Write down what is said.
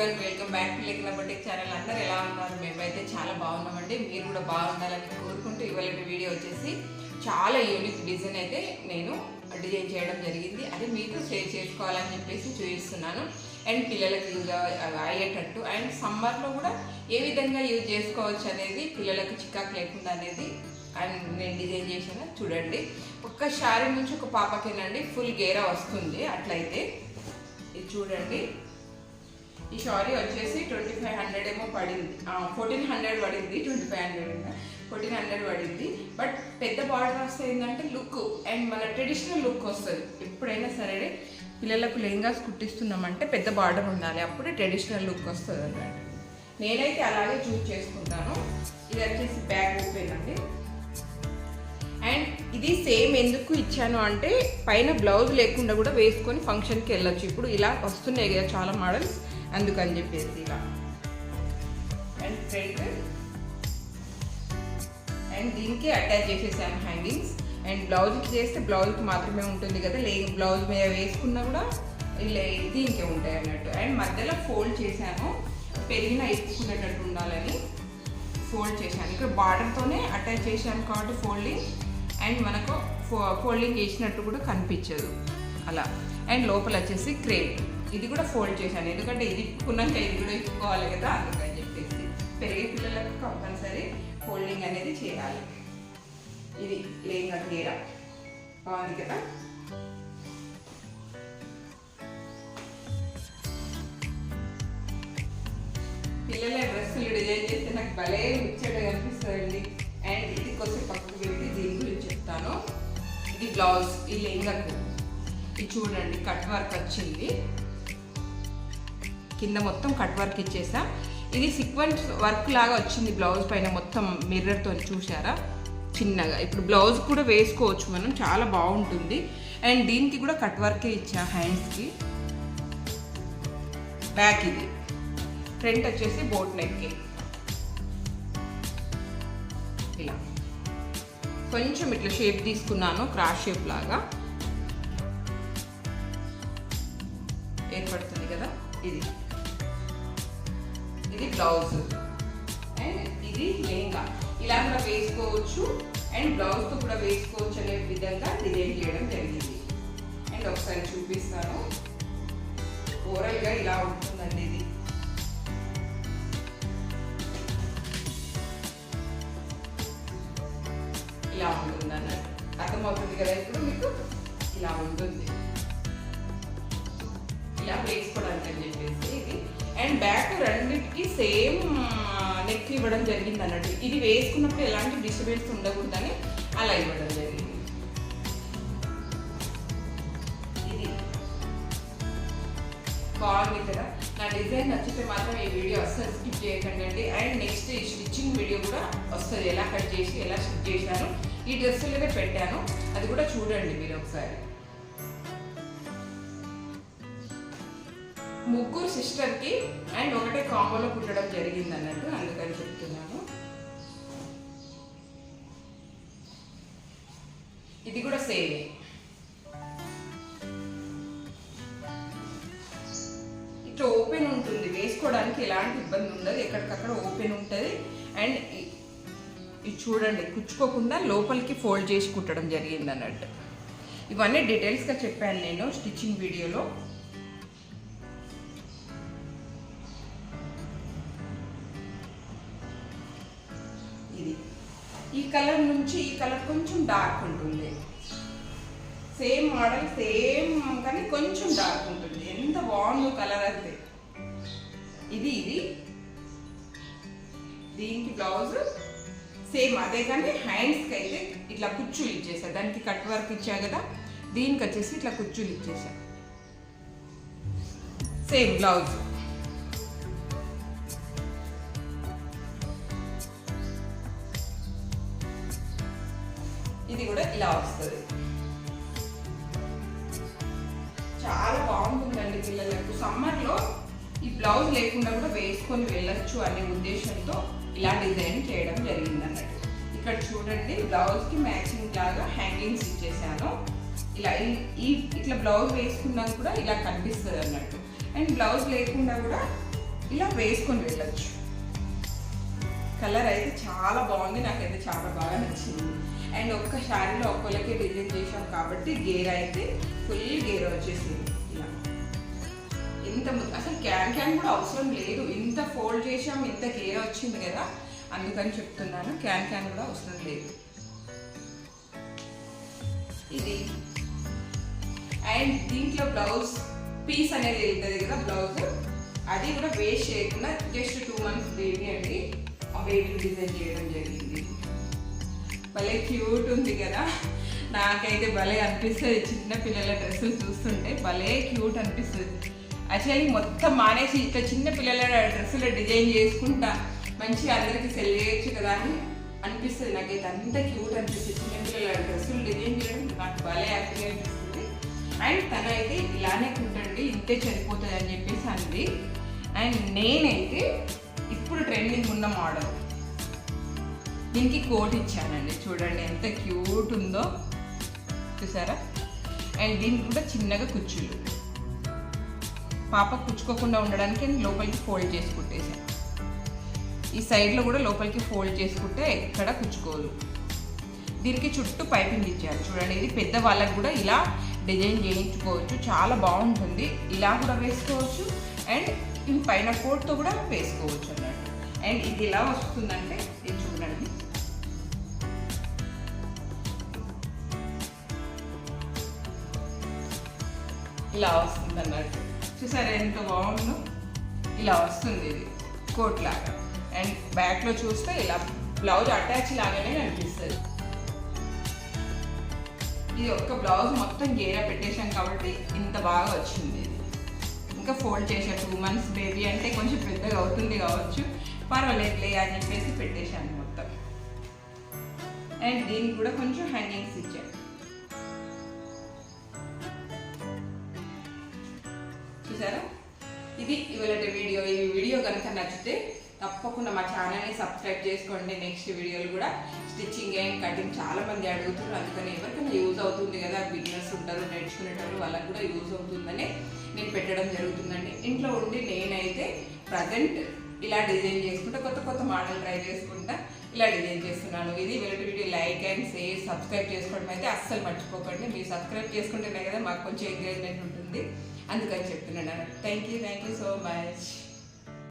Everyone welcome back to Lekkala boutique channel అందరూ ఎలా ఉన్నారు? మేమైతే చాలా బాగున్నామండి. మీరు కూడా బాగుండాలని కోరుకుంటూ ఇవాళ వీడియో వచ్చేసి చాలా యూనిక్ డిజైన్ అయితే నేను డిజైన్ చేయడం జరిగింది. అది మీకు షేర్ చేసుకోవాలని చెప్పేసి చూపిస్తున్నాను. అండ్ పిల్లలకి యూజ్ అయ్యేటట్టు. అండ్ సమ్మర్లో కూడా ఏ విధంగా యూజ్ చేసుకోవచ్చు అనేది పిల్లలకు చికాకు లేకుండా అనేది అండ్ నేను డిజైన్ చేసిన చూడండి. ఒక్క శారీ నుంచి ఒక పాపకేనండి ఫుల్ గేరా వస్తుంది అట్లయితే. ఇది చూడండి. ఈ షారీ వచ్చేసి ట్వంటీ ఫైవ్ హండ్రెడ్ ఏమో పడింది. ఫోర్టీన్ హండ్రెడ్ పడింది twenty five hundred fourteen hundred పడింది. బట్ పెద్ద బార్డర్ వస్తే ఏంటంటే లుక్ అండ్ మన ట్రెడిషనల్ లుక్ వస్తుంది. ఎప్పుడైనా సరే పిల్లలకు లెహంగాస్ కుట్టిస్తున్నామంటే పెద్ద బార్డర్ ఉండాలి. అప్పుడే ట్రెడిషనల్ లుక్ వస్తుంది అన్నమాట. నేనైతే అలాగే చూస్ చేసుకుంటాను. ఇది వచ్చేసి బ్యాగ్ ఓపెన్ అండి అండ్ ఇది సేమ్ ఎందుకు ఇచ్చాను అంటే పైన బ్లౌజ్ లేకుండా కూడా వేసుకొని ఫంక్షన్కి వెళ్ళొచ్చు. ఇప్పుడు ఇలా వస్తున్నాయి కదా చాలా మోడల్స్ అందుకని చెప్పేసి ఇలా. అండ్ ఫ్రంట్ అండ్ దీనికి అటాచ్ చేసేసాను హ్యాంగింగ్స్ అండ్ బ్లౌజ్కి చేస్తే బ్లౌజ్కి మాత్రమే ఉంటుంది కదా. లే బ్లౌజ్ మీద వేసుకున్నా కూడా ఇలా దీనికే ఉంటాయి అన్నట్టు. అండ్ మధ్యలో ఫోల్డ్ చేశాను. పెరిగిన ఇచ్చుకునేటట్టు ఉండాలని ఫోల్డ్ చేశాను. ఇక్కడ బార్డర్తోనే అటాచ్ చేశాను కాబట్టి ఫోల్డింగ్ అండ్ మనకు ఫో ఫోల్డింగ్ చేసినట్టు కూడా కనిపించదు. అలా. అండ్ లోపల వచ్చేసి క్రేప్ ఇది కూడా ఫోల్డ్ చేశాను. ఎందుకంటే ఇది ఇప్పుకున్నాక ఇది కూడా ఇప్పుకోవాలి కదా అందుకని చెప్పేసి. పెరిగే పిల్లలకు కంపల్సరీ ఫోల్డింగ్ అనేది చేయాలి. ఇది లేంగా గేరా బాగుంది కదా? పిల్లల డ్రెస్సులు డిజైన్ చేస్తే నాకు భలే ముచ్చటగా అనిపిస్తుంది బ్లౌజ్ ఈ లెంగకు ఇది చూడండి కట్ వర్క్ వచ్చింది. కింద మొత్తం కట్ వర్క్ ఇచ్చేసా. ఇది సీక్వెన్స్ వర్క్ లాగా వచ్చింది బ్లౌజ్ పైన మొత్తం మిర్రర్తో చూసారా చిన్నగా. ఇప్పుడు బ్లౌజ్ కూడా వేసుకోవచ్చు మనం చాలా బాగుంటుంది. అండ్ దీనికి కూడా కట్ వర్కే ఇచ్చా హ్యాండ్స్కి బ్యాక్ ఇది. ఫ్రంట్ వచ్చేసి బోట్ నెక్కి ఇలా. కొంచెం ఇట్లా షేప్ తీసుకున్నాను క్రాస్ షేప్ లాగా. ఏర్పడుతుంది కదా? ఇది. ఇది బ్లౌజ్. అండ్ ఇది లెహంగా. ఇలా కూడా వేసుకోవచ్చు. అండ్ బ్లౌజ్తో కూడా వేసుకోవచ్చు అనే విధంగా డిజైన్ చేయడం జరిగింది. అండ్ ఒకసారి చూపిస్తాను. ఓవరాల్గా ఇలా ఉంటుందండి ఇది. ఇలా ఉంటుంది. ఇలా వేసుకోవడానికి అని చెప్పేసి ఇది. అండ్ బ్యాక్ రెండింటికి సేమ్ నెక్ ఇవ్వడం జరిగింది అన్నట్టు. ఇది వేసుకున్నప్పుడు ఎలాంటి డిస్టర్బెన్స్ ఉండకూడదని అలా ఇవ్వడం జరిగింది. ఇది. బాగుంది కదా. నా డిజైన్ నచ్చితే మాత్రం ఈ వీడియో అస్సలు స్కిప్ చేయకండి అండి. అండ్ నెక్స్ట్ ఈ స్టిచ్చింగ్ వీడియో కూడా వస్తుంది. ఎలా కట్ చేసి ఎలా స్టిచ్ చేశాను ఈ డ్రెస్సులనే పెట్టాను. అది కూడా చూడండి మీరు ఒకసారి. ముగ్గురు సిస్టర్కి అండ్ ఒకటే కాంబోలో కుట్టడం జరిగింది అన్నట్టు అందుకని చెప్తున్నాను. ఇది కూడా సేమ్ ఇట్లా ఓపెన్ ఉంటుంది. వేసుకోవడానికి ఎలాంటి ఇబ్బంది ఉండదు. ఎక్కడికక్కడ ఓపెన్ ఉంటుంది. అండ్ చూడండి కుచ్చుకోకుండా లోపలికి ఫోల్డ్ చేసి కుట్టడం జరిగింది అన్నట్టు. ఇవన్నీ డీటెయిల్స్గా చెప్పాను నేను స్టిచ్చింగ్ వీడియోలో. ఇది. ఈ కలర్ నుంచి ఈ కలర్ కొంచెం డార్క్ ఉంటుంది. సేమ్ మోడల్ సేమ్ కానీ కొంచెం డార్క్ ఉంటుంది. ఎంత బాగుందో కలర్ అయితే. ఇది ఇది. దీనికి బ్లౌజ్ సేమ్ అదే కానీ హ్యాండ్స్కి అయితే ఇట్లా కుచ్చులు ఇచ్చేసా. దానికి కట్ వర్క్ ఇచ్చా కదా దీనికి వచ్చేసి ఇట్లా కుచ్చులు ఇచ్చేసా. సేమ్ బ్లౌజ్ ఇది కూడా ఇలా వస్తుంది. చాలా బాగుంటుందండి పిల్లలకు. సమ్మర్లో ఈ బ్లౌజ్ లేకుండా కూడా వేసుకొని వెళ్ళొచ్చు అనే ఉద్దేశంతో ఇలా డిజైన్ చేయడం జరిగింది అన్నట్టు ఇక్కడ చూడండి బ్లౌజ్కి మ్యాచింగ్ లాగా హ్యాంగింగ్స్ ఇచ్చేసాను ఇలా ఈ- ఇట్లా బ్లౌజ్ వేసుకున్నా కూడా ఇలా కనిపిస్తుంది అన్నట్టు అండ్ బ్లౌజ్ లేకుండా కూడా ఇలా వేసుకొని వెళ్ళచ్చు. కలర్ అయితే చాలా బాగుంది నాకైతే చాలా బాగా నచ్చింది. అండ్ ఒక్క శారీలో ఒక్కళ్ళకి డిజైన్ చేసాం కాబట్టి గేర్ అయితే ఫుల్ గేర్ వచ్చేసింది. ఇంత అసలు క్యాన్ క్యాన్ కూడా అవసరం లేదు. ఇంత ఫోల్డ్ చేసాం ఇంత గేర్ వచ్చింది కదా అందుకని చెప్తున్నాను. క్యాన్ క్యాన్ కూడా అవసరం లేదు. ఇది. అండ్ దీంట్లో బ్లౌజ్ పీస్ అనేది వెళ్తుంది కదా బ్లౌజ్. అది కూడా వేస్ట్ చేయకుండా జస్ట్ టూ మంత్స్ బేబీ అండి. ఆ బేబీ డిజైన్ చేయడం జరిగింది. భలే క్యూట్ ఉంది కదా. నాకైతే భలే అనిపిస్తుంది. చిన్న పిల్లల డ్రెస్సులు చూస్తుంటే భలే క్యూట్ అనిపిస్తుంది. యాక్చువల్లీ మొత్తం మానేసి ఇట్లా చిన్న పిల్లల డ్రెస్సులు డిజైన్ చేసుకుంటా మంచిగా అందరికి సెల్ చేయొచ్చు కదా అని అనిపిస్తుంది నాకైతే. అంత క్యూట్ అనిపిస్తుంది. చిన్న పిల్లల డ్రెస్సులు డిజైన్ చేయడం నాకు భలే హ్యాపీగా అనిపిస్తుంది. అండ్ తన అయితే ఇలానే కుట్టండి ఇంతే చనిపోతుంది అని చెప్పేసి అంది. అండ్ నేనైతే ఇప్పుడు ట్రెండింగ్ ఉన్న మోడల్ దీనికి కోట్ ఇచ్చానండి. చూడండి ఎంత క్యూట్ ఉందో. చూసారా? అండ్ దీనికి కూడా చిన్నగా కుచ్చులు పాప కుచ్చుకోకుండా ఉండడానికి నేను లోపలికి ఫోల్డ్ చేసి ఈ సైడ్లో కూడా లోపలికి ఫోల్డ్ చేసుకుంటే ఎక్కడ కుచ్చుకోదు. దీనికి చుట్టూ పైపింగ్ ఇచ్చారు. చూడండి ఇది పెద్ద వాళ్ళకి కూడా ఇలా డిజైన్ చేయించుకోవచ్చు. చాలా బాగుంటుంది. ఇలా కూడా వేసుకోవచ్చు. అండ్ ఈ పైన కోట్తో కూడా వేసుకోవచ్చు అన్నట్టు. అండ్ ఇది ఎలా వస్తుందంటే ఇది చూడండి. ఇలా వస్తుంది అన్నట్టు చూసారా ఎంత బాగుందో ఇలా వస్తుంది ఇది కోట్ లాగా అండ్ బ్యాక్లో చూస్తే ఇలా బ్లౌజ్ అటాచ్ లాగానే కనిపిస్తుంది. ఇది ఒక్క బ్లౌజ్ మొత్తం గేరా పెట్టేశాం కాబట్టి ఇంత బాగా వచ్చింది ఇది. ఇంకా ఫోల్డ్ చేసా టూ మంత్స్ బేబీ అంటే కొంచెం పెద్దగా అవుతుంది కావచ్చు. పర్వాలేదులే అని చెప్పేసి పెట్టేశాను మొత్తం. అండ్ దీనికి కూడా కొంచెం హ్యాంగింగ్స్ ఇచ్చాను. చూసారా? ఇది ఇవాళ వీడియో. ఈ వీడియో కనుక నచ్చితే తప్పకుండా మా ఛానల్ని సబ్స్క్రైబ్ చేసుకోండి. నెక్స్ట్ వీడియోలు కూడా స్టిచ్చింగ్ అండ్ కటింగ్ చాలా మంది అడుగుతున్నారు. అందుకని ఎవరికైనా యూజ్ అవుతుంది కదా బిగినర్స్ ఉంటారు నేర్చుకునేటప్పుడు వాళ్ళకి కూడా యూజ్ అవుతుందని నేను పెట్టడం జరుగుతుందండి. ఇంట్లో ఉండి నేనైతే ప్రజెంట్ ఇలా డిజైన్ చేసుకుంటా కొత్త కొత్త మోడల్ ట్రై చేసుకుంటా ఇలా డిజైన్ చేస్తున్నాను. ఇది వెలటి వీడియో. లైక్ అండ్ షేర్ సబ్స్క్రైబ్ చేసుకోవడం అయితే అస్సలు మర్చిపోకండి. మీరు సబ్స్క్రైబ్ చేసుకుంటేనే కదా మాకు కొంచెం ఎంకరేజ్మెంట్ ఉంటుంది. అందుకని చెప్తున్నాను. Thank you thank you so much